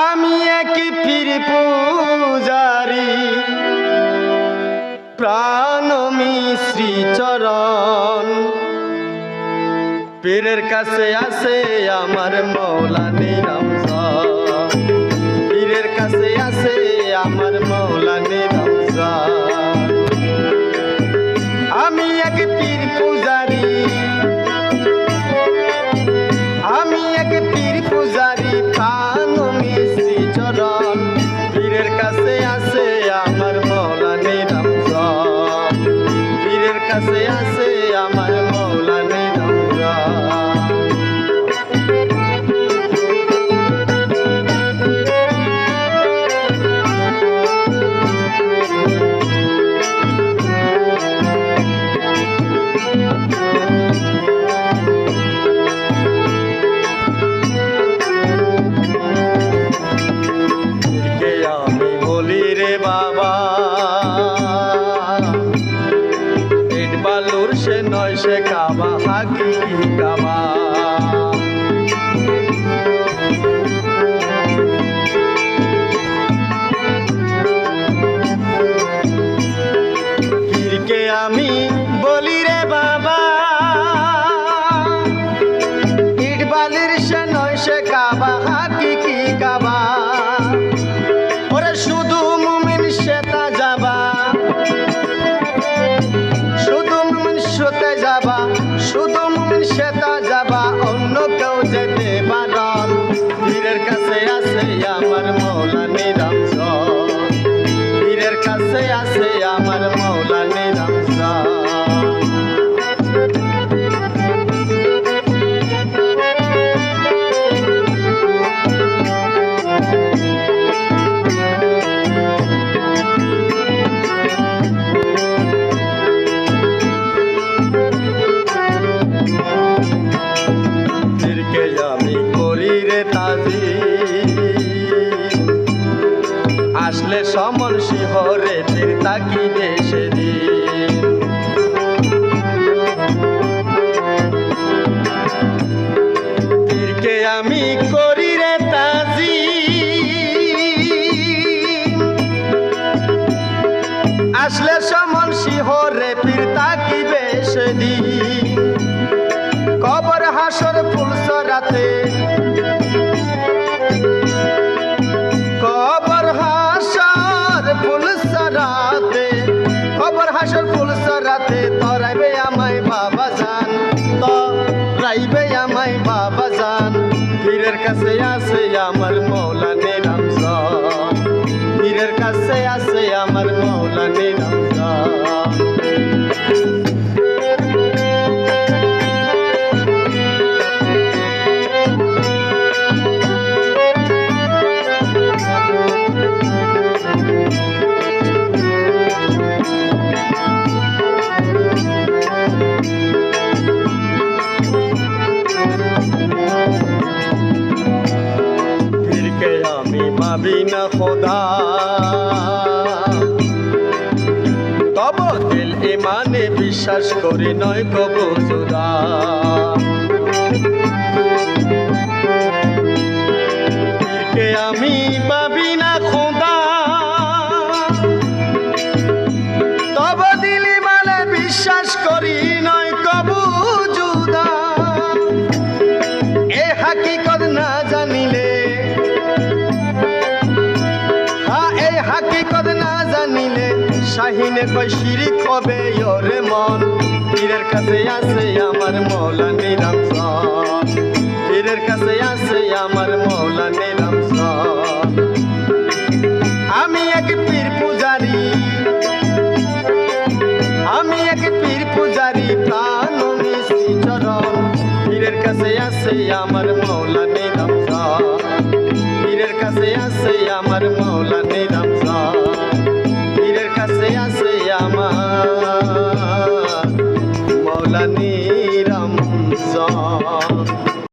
আমি এক পীর পূজারি। প্রাণ শ্রীচরণ পীরের কাছে আসে আমার মৌলানি রামস পীরের কাছে আছে আমি বলি বাবা ইট বালির সে নয় সে কাবা হাকি আমার মৌলা নিরঞ্জন পীরের কাছে আছে আসলে সমন শিহরে পীর তাকি দেশে হাসর ফুলসরাতে তরাইবে আমায় বাবা জান তো রাইবে আমায় বাবা জান। পীরের কাছে আছে আমার মৌলা নিরঞ্জন পীরের কাছে আছে আমার মৌলা নিরঞ্জন খোদা তব দিল ইমানে বিশ্বাস করি নয় কবু শাহিনে কই শিরিক হবে ওরে মন? পীরের কাছে আছে আমার মৌলা নিরঞ্জন পীরের কাছে আছে আমার মৌলা নিরঞ্জন আমি এক পীর পূজারি, আমি এক পীর পূজারি, প্রাণ মিশ্রি চরণ। পীরের কাছে আছে আমার মৌলা নিরঞ্জন পীরের কাছে আছে আমার মৌলা আছে আমার। মৌলা নিরঞ্জন